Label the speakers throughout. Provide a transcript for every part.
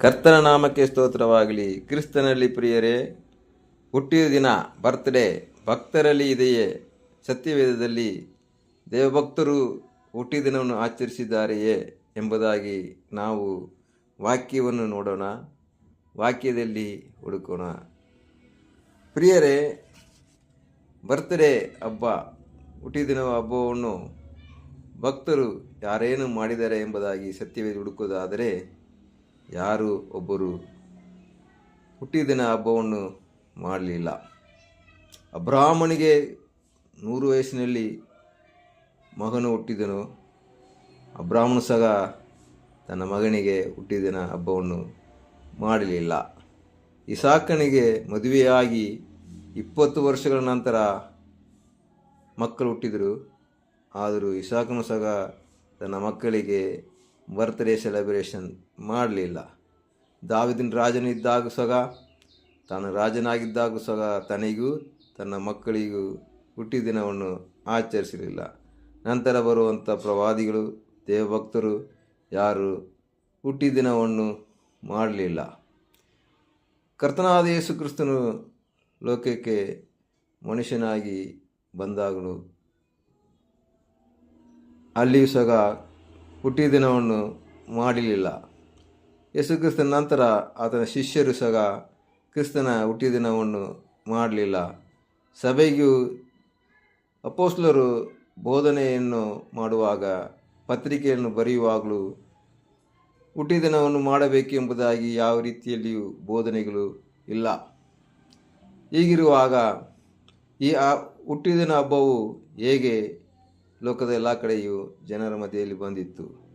Speaker 1: ಕರ್ತನ ನಾಮಕ್ಕೆ ಸ್ತೋತ್ರವಾಗಲಿ. ಕ್ರಿಸ್ತನಲ್ಲಿ ಪ್ರಿಯರೇ, ಹುಟ್ಟಿದ ದಿನ ಬರ್ತ್ಡೇ ಭಕ್ತರಲ್ಲಿ ಇದೆಯೇ? ಸತ್ಯವೇದದಲ್ಲಿ ದೇವಭಕ್ತರು ಹುಟ್ಟಿದ ದಿನವನ್ನು ಆಚರಿಸಿದ್ದಾರೆಯೇ ಎಂಬುದಾಗಿ ನಾವು ವಾಕ್ಯವನ್ನು ನೋಡೋಣ. ವಾಕ್ಯದಲ್ಲಿ ಹುಡುಕೋಣ. ಪ್ರಿಯರೇ ಬರ್ತ್ಡೇ ಹಬ್ಬ ಹುಟ್ಟಿದಿನ ಹಬ್ಬವನ್ನು ಭಕ್ತರು ಯಾರೇನು ಮಾಡಿದ್ದಾರೆ ಎಂಬುದಾಗಿ ಸತ್ಯವೇದ ಹುಡುಕೋದಾದರೆ ಯಾರು ಒಬ್ಬರು ಹುಟ್ಟಿದಿನ ಹಬ್ಬವನ್ನು ಮಾಡಲಿಲ್ಲ. ಅಬ್ರಾಹ್ಮಣಿಗೆ ನೂರು ವಯಸ್ಸಿನಲ್ಲಿ ಮಗನು ಹುಟ್ಟಿದನು. ಅಬ್ರಾಹ್ಮಣ ಸಹ ತನ್ನ ಮಗನಿಗೆ ಹುಟ್ಟಿದಿನ ಹಬ್ಬವನ್ನು ಮಾಡಲಿಲ್ಲ. ಇಸಾಕನಿಗೆ ಮದುವೆಯಾಗಿ ಇಪ್ಪತ್ತು ವರ್ಷಗಳ ನಂತರ ಮಕ್ಕಳು ಹುಟ್ಟಿದರು. ಆದರೂ ಇಸಾಕನು ಸಹ ತನ್ನ ಮಕ್ಕಳಿಗೆ ಬರ್ತ್ಡೇ ಸೆಲೆಬ್ರೇಷನ್ ಮಾಡಲಿಲ್ಲ. ದಾವಿದಿನ ರಾಜನಿದ್ದಾಗ ಸಹ ತಾನು ರಾಜನಾಗಿದ್ದಾಗ ಸಹ ತನಿಗೂ ತನ್ನ ಮಕ್ಕಳಿಗೂ ಹುಟ್ಟಿದಿನವನ್ನು ಆಚರಿಸಲಿಲ್ಲ. ನಂತರ ಬರುವಂಥ ಪ್ರವಾದಿಗಳು, ದೇವಭಕ್ತರು ಯಾರು ಹುಟ್ಟಿದಿನವನ್ನು ಮಾಡಲಿಲ್ಲ. ಕರ್ತನಾದ ಯೇಸು ಕ್ರಿಸ್ತನು ಲೋಕಕ್ಕೆ ಮನುಷ್ಯನಾಗಿ ಬಂದಾಗಲೂ ಅಲ್ಲಿಯೂ ಸಹ ಹುಟ್ಟಿದಿನವನ್ನು ಮಾಡಲಿಲ್ಲ. ಯೇಸು ಕ್ರಿಸ್ತನ ನಂತರ ಆತನ ಶಿಷ್ಯರು ಸಹ ಕ್ರಿಸ್ತನ ಹುಟ್ಟಿದಿನವನ್ನು ಮಾಡಲಿಲ್ಲ. ಸಭೆಗೂ ಅಪೋಸ್ಲರು ಬೋಧನೆಯನ್ನು ಮಾಡುವಾಗ ಪತ್ರಿಕೆಯನ್ನು ಬರೆಯುವಾಗಲೂ ಹುಟ್ಟಿದಿನವನ್ನು ಮಾಡಬೇಕೆಂಬುದಾಗಿ ಯಾವ ರೀತಿಯಲ್ಲಿಯೂ ಬೋಧನೆಗಳು ಇಲ್ಲ. ಹೀಗಿರುವಾಗ ಈ ಆ ಹುಟ್ಟಿದಿನ ಹಬ್ಬವು ಹೇಗೆ ಲೋಕದ ಎಲ್ಲ ಕಡೆಯೂ ಜನರ ಮಧ್ಯೆಯಲ್ಲಿ ಬಂದಿತ್ತು.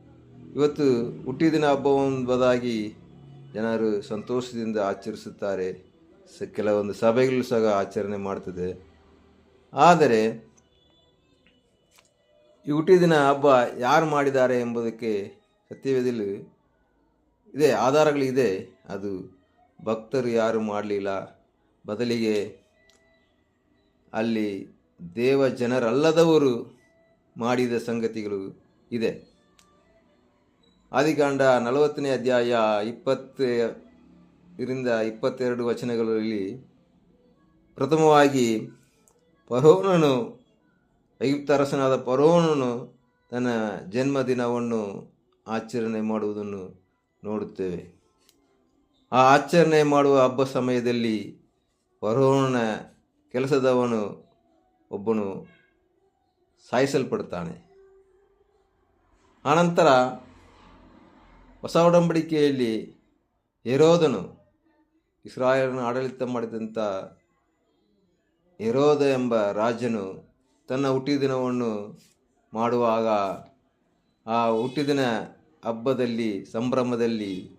Speaker 1: ಇವತ್ತು ಹುಟ್ಟಿದಿನ ಹಬ್ಬವೆಂಬುದಾಗಿ ಜನರು ಸಂತೋಷದಿಂದ ಆಚರಿಸುತ್ತಾರೆ. ಸ, ಕೆಲವೊಂದು ಸಭೆಗಳು ಸಹ ಆಚರಣೆ ಮಾಡ್ತದೆ. ಆದರೆ ಈ ಹುಟ್ಟಿದಿನ ಹಬ್ಬ ಯಾರು ಮಾಡಿದ್ದಾರೆ ಎಂಬುದಕ್ಕೆ ಸತ್ಯವೇದಲ್ಲಿ ಇದೆ ಆಧಾರಗಳಿದೆ ಅದು ಭಕ್ತರು ಯಾರು ಮಾಡಲಿಲ್ಲ. ಬದಲಿಗೆ ಅಲ್ಲಿ ದೇವ ಜನರಲ್ಲದವರು ಮಾಡಿದ ಸಂಗತಿಗಳು ಇದೆ. ಆದಿಕಾಂಡ ನಲವತ್ತನೇ ಅಧ್ಯಾಯ ಇಪ್ಪತ್ತರಿಂದ ಇಪ್ಪತ್ತೆರಡು ವಚನಗಳಲ್ಲಿ ಪ್ರಥಮವಾಗಿ ಪರೋನನು ಐಗುಪ್ತ ಅರಸನಾದ ಪರೋನನು ತನ್ನ ಜನ್ಮದಿನವನ್ನು ಆಚರಣೆ ಮಾಡುವುದನ್ನು ನೋಡುತ್ತೇವೆ. ಆ ಆಚರಣೆ ಮಾಡುವ ಹಬ್ಬ ಸಮಯದಲ್ಲಿ ಪರೋನನ ಕೆಲಸದವನು ಒಬ್ಬನು ಸಾಯಿಸಲ್ಪಡ್ತಾನೆ. ಆನಂತರ ಹೊಸ ಒಡಂಬಡಿಕೆಯಲ್ಲಿ ಹೆರೋದನು ಇಸ್ರಾಯೇಲನ್ನು ಆಡಳಿತ ಮಾಡಿದಂಥ ಹೆರೋದ ಎಂಬ ರಾಜನು ತನ್ನ ಹುಟ್ಟಿದಿನವನ್ನು ಮಾಡುವಾಗ ಆ ಹುಟ್ಟಿದಿನ ಹಬ್ಬದಲ್ಲಿ, ಸಂಭ್ರಮದಲ್ಲಿ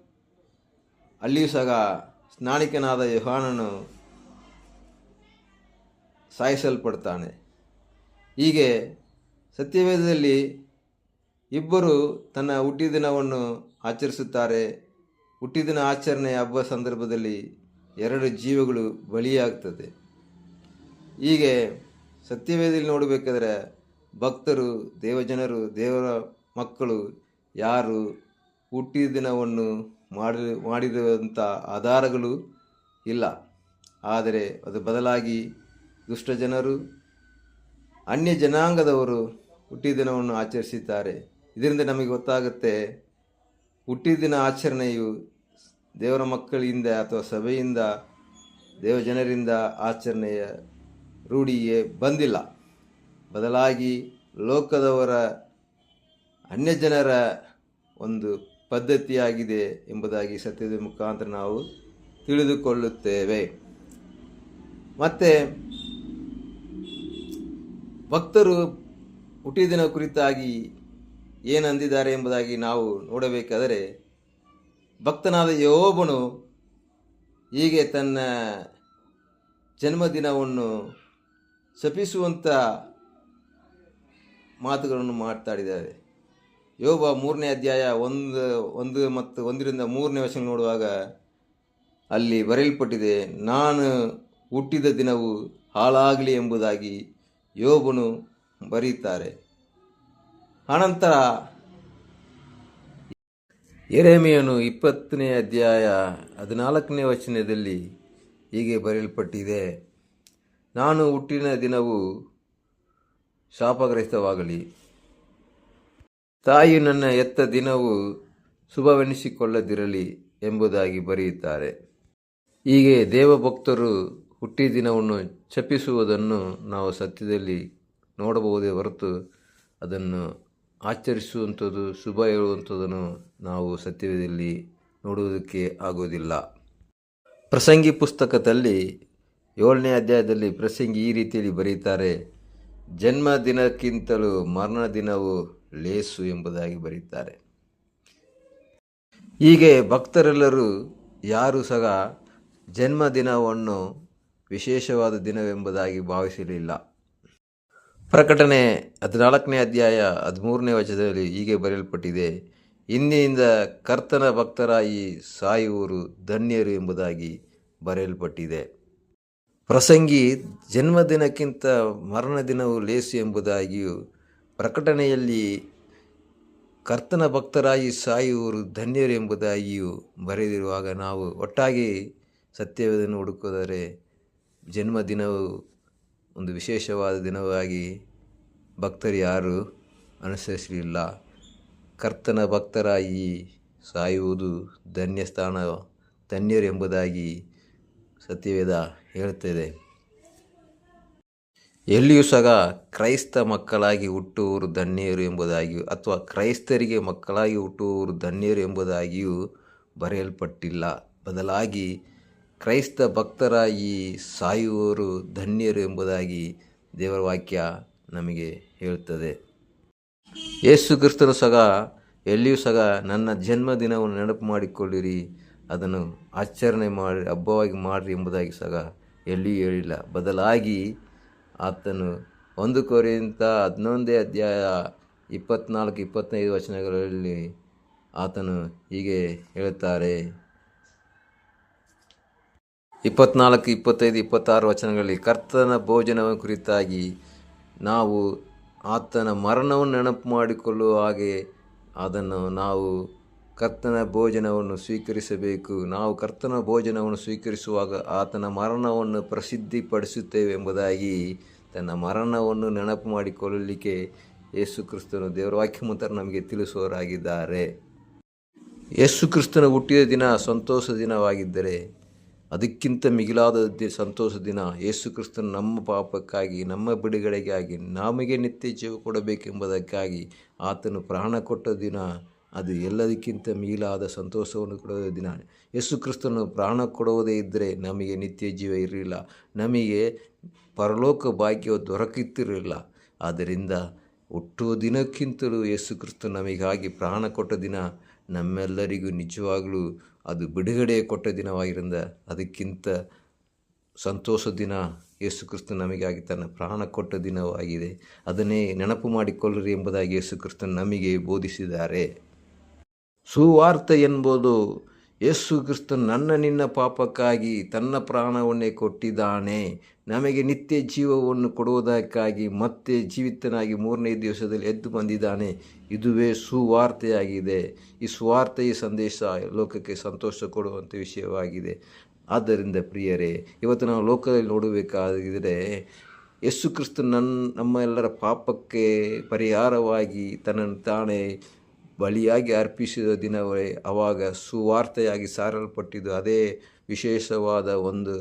Speaker 1: ಅಲ್ಲಿಯೂ ಸಹ ಸ್ನಾನಿಕನಾದ ಯೋಹಾನನು ಸಾಯಿಸಲ್ಪಡ್ತಾನೆ. ಹೀಗೆ ಸತ್ಯವೇದದಲ್ಲಿ ಇಬ್ಬರು ತನ್ನ ಹುಟ್ಟಿದಿನವನ್ನು ಆಚರಿಸುತ್ತಾರೆ. ಹುಟ್ಟಿದಿನ ಆಚರಣೆ ಹಬ್ಬ ಸಂದರ್ಭದಲ್ಲಿ ಎರಡು ಜೀವಗಳು ಬಲಿಯಾಗ್ತದೆ. ಹೀಗೆ ಸತ್ಯವೇದಲ್ಲಿ ನೋಡಬೇಕಾದ್ರೆ ಭಕ್ತರು, ದೇವಜನರು, ದೇವರ ಮಕ್ಕಳು ಯಾರು ಹುಟ್ಟಿದಿನವನ್ನು ಮಾಡಿ, ಮಾಡಿರುವಂಥ ಆಧಾರಗಳು ಇಲ್ಲ. ಆದರೆ ಅದು ಬದಲಾಗಿ ದುಷ್ಟ ಜನರು ಅನ್ಯ ಜನಾಂಗದವರು ಹುಟ್ಟಿದಿನವನ್ನು ಆಚರಿಸಿದ್ದಾರೆ. ಇದರಿಂದ ನಮಗೆ ಗೊತ್ತಾಗುತ್ತೆ, ಹುಟ್ಟಿದಿನ ಆಚರಣೆಯು ದೇವರ ಮಕ್ಕಳಿಂದ ಅಥವಾ ಸಭೆಯಿಂದ ದೇವ ಜನರಿಂದ ಆಚರಣೆಯ ರೂಢಿಗೆ ಬಂದಿಲ್ಲ. ಬದಲಾಗಿ ಲೋಕದವರ ಅನ್ಯ ಜನರ ಒಂದು ಪದ್ಧತಿಯಾಗಿದೆ ಎಂಬುದಾಗಿ ಸತ್ಯದ ಮುಖಾಂತರ ನಾವು ತಿಳಿದುಕೊಳ್ಳುತ್ತೇವೆ. ಮತ್ತು ಭಕ್ತರು ಹುಟ್ಟಿದಿನ ಕುರಿತಾಗಿ ಏನಂದಿದ್ದಾರೆ ಎಂಬುದಾಗಿ ನಾವು ನೋಡಬೇಕಾದರೆ, ಭಕ್ತನಾದ ಯೋಬನು ಹೀಗೆ ತನ್ನ ಜನ್ಮದಿನವನ್ನು ಶಪಿಸುವಂಥ ಮಾತುಗಳನ್ನು ಮಾತಾಡಿದ್ದಾರೆ ಯೋಬ ಮೂರನೇ ಅಧ್ಯಾಯ ಒಂದು ಒಂದು ಮತ್ತು ಒಂದರಿಂದ ಮೂರನೇ ವರ್ಷ ನೋಡುವಾಗ ಅಲ್ಲಿ ಬರೆಯಲ್ಪಟ್ಟಿದೆ, ನಾನು ಹುಟ್ಟಿದ ದಿನವು ಹಾಳಾಗಲಿ ಎಂಬುದಾಗಿ ಯೋಬನು ಬರೆಯುತ್ತಾರೆ. ಅನಂತರ ಎರೆಮೆಯನು ಇಪ್ಪತ್ತನೇ ಅಧ್ಯಾಯ ಹದಿನಾಲ್ಕನೇ ವಚನದಲ್ಲಿ ಹೀಗೆ ಬರೆಯಲ್ಪಟ್ಟಿದೆ, ನಾನು ಹುಟ್ಟಿನ ದಿನವು ಶಾಪಗ್ರಸ್ತವಾಗಲಿ. ತಾಯಿ ನನ್ನ ಎತ್ತ ದಿನವು ಶುಭವೆನಿಸಿಕೊಳ್ಳದಿರಲಿ ಎಂಬುದಾಗಿ ಬರೆಯುತ್ತಾರೆ. ಹೀಗೆ ದೇವಭಕ್ತರು ಹುಟ್ಟಿದ ದಿನವನ್ನು ಶಪಿಸುವುದನ್ನು ನಾವು ಸತ್ಯದಲ್ಲಿ ನೋಡಬಹುದೇ ಹೊರತು ಅದನ್ನು ಆಚರಿಸುವಂಥದ್ದು, ಶುಭ ಹೇಳುವಂಥದ್ದನ್ನು ನಾವು ಸತ್ಯದಲ್ಲಿ ನೋಡುವುದಕ್ಕೆ ಆಗುವುದಿಲ್ಲ. ಪ್ರಸಂಗಿ ಪುಸ್ತಕದಲ್ಲಿ ಏಳನೇ ಅಧ್ಯಾಯದಲ್ಲಿ ಪ್ರಸಂಗಿ ಈ ರೀತಿಯಲ್ಲಿ ಬರೆಯುತ್ತಾರೆ ಜನ್ಮ ದಿನಕ್ಕಿಂತಲೂ ಮರಣ ದಿನವು ಲೇಸು ಎಂಬುದಾಗಿ ಬರೆಯುತ್ತಾರೆ. ಹೀಗೆ ಭಕ್ತರೆಲ್ಲರೂ ಯಾರೂ ಸಹ ಜನ್ಮದಿನವನ್ನು ವಿಶೇಷವಾದ ದಿನವೆಂಬುದಾಗಿ ಭಾವಿಸಲಿಲ್ಲ. ಪ್ರಕಟಣೆ ಹದಿನಾಲ್ಕನೇ ಅಧ್ಯಾಯ ಹದಿಮೂರನೇ ವಚನದಲ್ಲಿ ಹೀಗೆ ಬರೆಯಲ್ಪಟ್ಟಿದೆ ಇಂದಿನಿಂದ ಕರ್ತನ ಭಕ್ತರಾಗಿ ಸಾಯುವರು ಧನ್ಯರು ಎಂಬುದಾಗಿ ಬರೆಯಲ್ಪಟ್ಟಿದೆ. ಪ್ರಸಂಗಿ ಜನ್ಮದಿನಕ್ಕಿಂತ ಮರಣ ದಿನವು ಲೇಸು ಎಂಬುದಾಗಿಯೂ ಪ್ರಕಟಣೆಯಲ್ಲಿ ಕರ್ತನ ಭಕ್ತರಾಗಿ ಸಾಯುವರು ಧನ್ಯರು ಎಂಬುದಾಗಿಯೂ ಬರೆದಿರುವಾಗ ನಾವು ಒಟ್ಟಾಗಿ ಸತ್ಯವೇದನ್ನು ಹುಡುಕಿದರೆ ಜನ್ಮದಿನವು ಒಂದು ವಿಶೇಷವಾದ ದಿನವಾಗಿ ಭಕ್ತರು ಯಾರು ಅನುಸರಿಸಲಿಲ್ಲ. ಕರ್ತನ ಭಕ್ತರಾಗಿ ಸಾಯುವುದು ಧನ್ಯ ಸ್ಥಾನ, ಧನ್ಯರು ಎಂಬುದಾಗಿ ಸತ್ಯವೇದ ಹೇಳುತ್ತದೆ. ಎಲ್ಲಿಯೂ ಸಹ ಕ್ರೈಸ್ತ ಮಕ್ಕಳಾಗಿ ಹುಟ್ಟುವರು ಧನ್ಯರು ಎಂಬುದಾಗಿಯೂ, ಅಥವಾ ಕ್ರೈಸ್ತರಿಗೆ ಮಕ್ಕಳಾಗಿ ಹುಟ್ಟುವರು ಧನ್ಯರು ಎಂಬುದಾಗಿಯೂ ಬರೆಯಲ್ಪಟ್ಟಿಲ್ಲ. ಬದಲಾಗಿ ಕ್ರೈಸ್ತ ಭಕ್ತರಾಗಿ ಸಾಯುವವರು ಧನ್ಯರು ಎಂಬುದಾಗಿ ದೇವರ ವಾಕ್ಯ ನಮಗೆ ಹೇಳುತ್ತದೆ ಯೇಸು ಕ್ರಿಸ್ತನು ಸಹ, ಎಲ್ಲಿಯೂ ಸಹ ನನ್ನ ಜನ್ಮದಿನವನ್ನು ನೆನಪು ಮಾಡಿಕೊಳ್ಳಿರಿ, ಅದನ್ನು ಆಚರಣೆ ಮಾಡಿ, ಹಬ್ಬವಾಗಿ ಮಾಡಿರಿ ಎಂಬುದಾಗಿ ಸಗ ಎಲ್ಲಿಯೂ ಹೇಳಿಲ್ಲ. ಬದಲಾಗಿ ಆತನು ಒಂದು ಕೋರಿಯಂತ ಹದಿನೊಂದೇ ಅಧ್ಯಾಯ ಇಪ್ಪತ್ನಾಲ್ಕು, ಇಪ್ಪತ್ತೈದು ವಚನಗಳಲ್ಲಿ ಆತನು ಹೀಗೆ ಹೇಳುತ್ತಾರೆ ಇಪ್ಪತ್ನಾಲ್ಕು, ಇಪ್ಪತ್ತೈದು, ಇಪ್ಪತ್ತಾರು ವಚನಗಳಲ್ಲಿ ಕರ್ತನ ಭೋಜನವ ಕುರಿತಾಗಿ ನಾವು ಆತನ ಮರಣವನ್ನು ನೆನಪು ಮಾಡಿಕೊಳ್ಳುವ ಹಾಗೆ ಅದನ್ನು ನಾವು ಕರ್ತನ ಭೋಜನವನ್ನು ಸ್ವೀಕರಿಸಬೇಕು. ನಾವು ಕರ್ತನ ಭೋಜನವನ್ನು ಸ್ವೀಕರಿಸುವಾಗ ಆತನ ಮರಣವನ್ನು ಪ್ರಸಿದ್ಧಿಪಡಿಸುತ್ತೇವೆ ಎಂಬುದಾಗಿ ತನ್ನ ಮರಣವನ್ನು ನೆನಪು ಮಾಡಿಕೊಳ್ಳಲಿಕ್ಕೆ ಯೇಸು ಕ್ರಿಸ್ತನು ದೇವರ ವಾಕ್ಯ ನಮಗೆ ತಿಳಿಸುವವರಾಗಿದ್ದಾರೆ. ಯೇಸು ಕ್ರಿಸ್ತನ ಹುಟ್ಟಿದ ದಿನ ಸಂತೋಷ ದಿನವಾಗಿದ್ದರೆ ಅದಕ್ಕಿಂತ ಮಿಗಿಲಾದ ಸಂತೋಷ ದಿನ. ಯೇಸು ಕ್ರಿಸ್ತನು ನಮ್ಮ ಪಾಪಕ್ಕಾಗಿ, ನಮ್ಮ ಬಿಡುಗಡೆಗಾಗಿ, ನಮಗೆ ನಿತ್ಯ ಜೀವ ಕೊಡಬೇಕೆಂಬುದಕ್ಕಾಗಿ ಆತನು ಪ್ರಾಣ ಕೊಟ್ಟ ದಿನ. ಅದು ಎಲ್ಲದಕ್ಕಿಂತ ಮಿಗಿಲಾದ ಸಂತೋಷವನ್ನು ಕೊಡುವ ದಿನ. ಯೇಸು ಕ್ರಿಸ್ತನು ಪ್ರಾಣ ಕೊಡುವುದೇ ಇದ್ದರೆ ನಮಗೆ ನಿತ್ಯ ಜೀವ ಇರಲಿಲ್ಲ. ನಮಗೆ ಪರಲೋಕ ಭಾಗ್ಯ ದೊರಕುತ್ತಿರಲಿಲ್ಲ. ಆದ್ದರಿಂದ ಹುಟ್ಟುವ ದಿನಕ್ಕಿಂತಲೂ ಯೇಸು ಕ್ರಿಸ್ತನು ನಮಗಾಗಿ ಪ್ರಾಣ ಕೊಟ್ಟ ದಿನ ನಮ್ಮೆಲ್ಲರಿಗೂ ನಿಜವಾಗಲೂ ಅದು ಬಿಡುಗಡೆ ಕೊಟ್ಟ ದಿನವಾಗಿರಿಂದ ಅದಕ್ಕಿಂತ ಸಂತೋಷ ದಿನ ಯೇಸು ನಮಗಾಗಿ ತನ್ನ ಪ್ರಾಣ ಕೊಟ್ಟ ದಿನವಾಗಿದೆ. ಅದನ್ನೇ ನೆನಪು ಮಾಡಿಕೊಳ್ಳಿರಿ ಎಂಬುದಾಗಿ ಯೇಸು ಕ್ರಿಸ್ತನು ನಮಗೆ ಬೋಧಿಸಿದ್ದಾರೆ. ಸುವಾರ್ತೆ ಎಂಬುದು ಯೇಸು ಕ್ರಿಸ್ತನು ನನ್ನ ನಿನ್ನ ಪಾಪಕ್ಕಾಗಿ ತನ್ನ ಪ್ರಾಣವನ್ನೇ ಕೊಟ್ಟಿದ್ದಾನೆ. ನಮಗೆ ನಿತ್ಯ ಜೀವವನ್ನು ಕೊಡುವುದಕ್ಕಾಗಿ ಮತ್ತೆ ಜೀವಿತನಾಗಿ ಮೂರನೇ ದಿವಸದಲ್ಲಿ ಎದ್ದು ಬಂದಿದ್ದಾನೆ. ಇದುವೇ ಸುವಾರ್ತೆಯಾಗಿದೆ. ಈ ಸುವಾರ್ತೆಯ ಸಂದೇಶ ಲೋಕಕ್ಕೆ ಸಂತೋಷ ಕೊಡುವಂಥ ವಿಷಯವಾಗಿದೆ. ಆದ್ದರಿಂದ ಪ್ರಿಯರೇ, ಇವತ್ತು ನಾವು ಲೋಕದಲ್ಲಿ ನೋಡಬೇಕಾಗಿದ್ದರೆ ಯೇಸು ಕ್ರಿಸ್ತ ನನ್ನ ನಮ್ಮ ಎಲ್ಲರ ಪಾಪಕ್ಕೆ ಪರಿಹಾರವಾಗಿ ತನ್ನನ್ನು ತಾನೇ ಬಲಿಯಾಗಿ ಅರ್ಪಿಸಿದ ದಿನವೇ ಅವಾಗ ಸುವಾರ್ತೆಯಾಗಿ ಸಾರಲ್ಪಟ್ಟಿದ್ದು ಅದೇ ವಿಶೇಷವಾದ ಒಂದು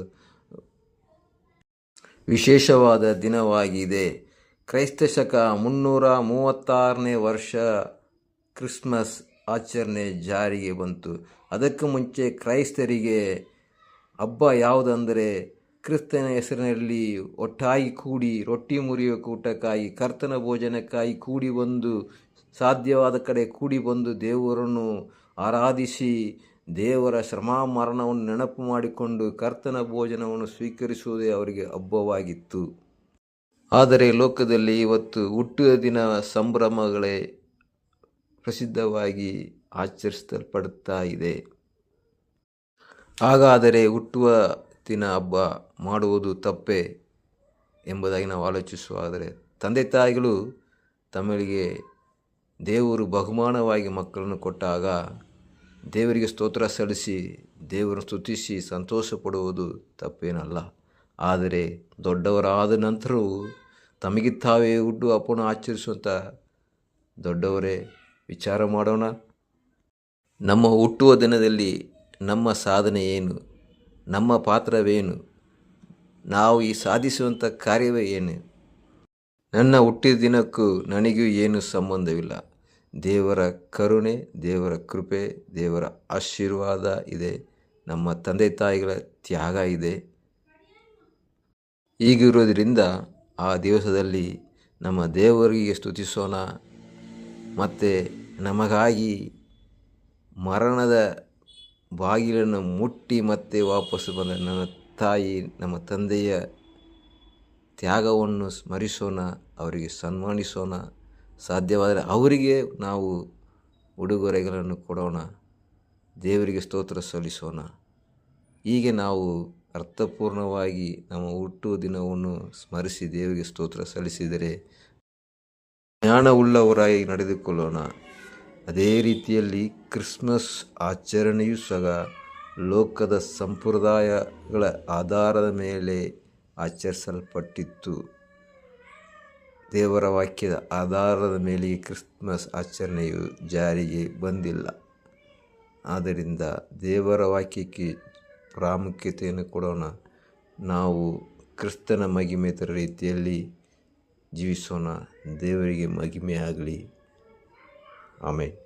Speaker 1: ವಿಶೇಷವಾದ ದಿನವಾಗಿದೆ. ಕ್ರೈಸ್ತ ಶಕ ಮುನ್ನೂರ ಮೂವತ್ತಾರನೇ ವರ್ಷ ಕ್ರಿಸ್ಮಸ್ ಆಚರಣೆ ಜಾರಿಗೆ ಬಂತು. ಅದಕ್ಕೂ ಮುಂಚೆ ಕ್ರೈಸ್ತರಿಗೆ ಹಬ್ಬ ಯಾವುದಂದರೆ ಕ್ರಿಸ್ತನ ಹೆಸರಿನಲ್ಲಿ ಒಟ್ಟಾಗಿ ಕೂಡಿ ರೊಟ್ಟಿ ಮುರಿಯುವ ಕೂಟಕ್ಕಾಗಿ ಕರ್ತನ ಭೋಜನಕ್ಕಾಗಿ ಕೂಡಿ ಬಂದು ಸಾಧ್ಯವಾದ ಕಡೆ ಕೂಡಿ ಬಂದು ದೇವರನ್ನು ಆರಾಧಿಸಿ ದೇವರ ಶ್ರಮ ಮರಣವನ್ನು ನೆನಪು ಮಾಡಿಕೊಂಡು ಕರ್ತನ ಭೋಜನವನ್ನು ಸ್ವೀಕರಿಸುವುದೇ ಅವರಿಗೆ ಹಬ್ಬವಾಗಿತ್ತು. ಆದರೆ ಲೋಕದಲ್ಲಿ ಇವತ್ತು ಹುಟ್ಟುವ ದಿನ ಸಂಭ್ರಮಗಳೇ ಪ್ರಸಿದ್ಧವಾಗಿ ಆಚರಿಸಲ್ಪಡುತ್ತಾ ಇದೆ. ಹಾಗಾದರೆ ಹುಟ್ಟುವ ದಿನ ಹಬ್ಬ ಮಾಡುವುದು ತಪ್ಪೇ ಎಂಬುದಾಗಿ ನಾವು ಆಲೋಚಿಸುವಾದರೆ ತಂದೆ ತಾಯಿಗಳು ತಮಗೆ ದೇವರು ಬಹುಮಾನವಾಗಿ ಮಕ್ಕಳನ್ನು ಕೊಟ್ಟಾಗ ದೇವರಿಗೆ ಸ್ತೋತ್ರ ಸಲ್ಲಿಸಿ, ದೇವರನ್ನು ಸ್ತುತಿಸಿ ಸಂತೋಷ ಪಡುವುದು ತಪ್ಪೇನಲ್ಲ. ಆದರೆ ದೊಡ್ಡವರಾದ ನಂತರವೂ ತಮಗೆ ತಾವೇ ಹುಟ್ಟು ಹಬ್ಬವನ್ನು ಆಚರಿಸುವಂಥ ದೊಡ್ಡವರೇ, ವಿಚಾರ ಮಾಡೋಣ. ನಮ್ಮ ಹುಟ್ಟುವ ದಿನದಲ್ಲಿ ನಮ್ಮ ಸಾಧನೆ ಏನು? ನಮ್ಮ ಪಾತ್ರವೇನು? ನಾವು ಈ ಸಾಧಿಸುವಂಥ ಕಾರ್ಯವೇ ಏನು? ನನ್ನ ಹುಟ್ಟಿದ ದಿನಕ್ಕೂ ನನಗೂ ಏನು ಸಂಬಂಧವಿಲ್ಲ. ದೇವರ ಕರುಣೆ, ದೇವರ ಕೃಪೆ, ದೇವರ ಆಶೀರ್ವಾದ ಇದೆ. ನಮ್ಮ ತಂದೆ ತಾಯಿಗಳ ತ್ಯಾಗ ಇದೆ. ಈಗಿರೋದ್ರಿಂದ ಆ ದಿವಸದಲ್ಲಿ ನಮ್ಮ ದೇವರಿಗೆ ಸ್ತುತಿಸೋಣ. ಮತ್ತು ನಮಗಾಗಿ ಮರಣದ ಬಾಗಿಲನ್ನು ಮುಟ್ಟಿ ಮತ್ತೆ ವಾಪಸ್ಸು ಬಂದ ನನ್ನ ತಾಯಿ, ನಮ್ಮ ತಂದೆಯ ತ್ಯಾಗವನ್ನು ಸ್ಮರಿಸೋಣ. ಅವರಿಗೆ ಸನ್ಮಾನಿಸೋಣ. ಸಾಧ್ಯವಾದರೆ ಅವರಿಗೆ ನಾವು ಉಡುಗೊರೆಗಳನ್ನು ಕೊಡೋಣ. ದೇವರಿಗೆ ಸ್ತೋತ್ರ ಸಲ್ಲಿಸೋಣ. ಹೀಗೆ ನಾವು ಅರ್ಥಪೂರ್ಣವಾಗಿ ನಮ್ಮ ಹುಟ್ಟು ದಿನವನ್ನು ಸ್ಮರಿಸಿ ದೇವರಿಗೆ ಸ್ತೋತ್ರ ಸಲ್ಲಿಸಿದರೆ ಜ್ಞಾನವುಳ್ಳವರಾಗಿ ನಡೆದುಕೊಳ್ಳೋಣ. ಅದೇ ರೀತಿಯಲ್ಲಿ ಕ್ರಿಸ್ಮಸ್ ಆಚರಣೆಯೂ ಸಹ ಲೋಕದ ಸಂಪ್ರದಾಯಗಳ ಆಧಾರದ ಮೇಲೆ ಆಚರಿಸಲ್ಪಟ್ಟಿತ್ತು. ದೇವರ ವಾಕ್ಯದ ಆಧಾರದ ಮೇಲೆ ಕ್ರಿಸ್ಮಸ್ ಆಚರಣೆಯು ಜಾರಿಗೆ ಬಂದಿಲ್ಲ. ಆದ್ದರಿಂದ ದೇವರ ವಾಕ್ಯಕ್ಕೆ ಪ್ರಾಮುಖ್ಯತೆಯನ್ನು ಕೊಡೋಣ. ನಾವು ಕ್ರಿಸ್ತನ ಮಹಿಮೆ ರೀತಿಯಲ್ಲಿ ಜೀವಿಸೋಣ. ದೇವರಿಗೆ ಮಹಿಮೆ ಆಗಲಿ ಆಮೇಲೆ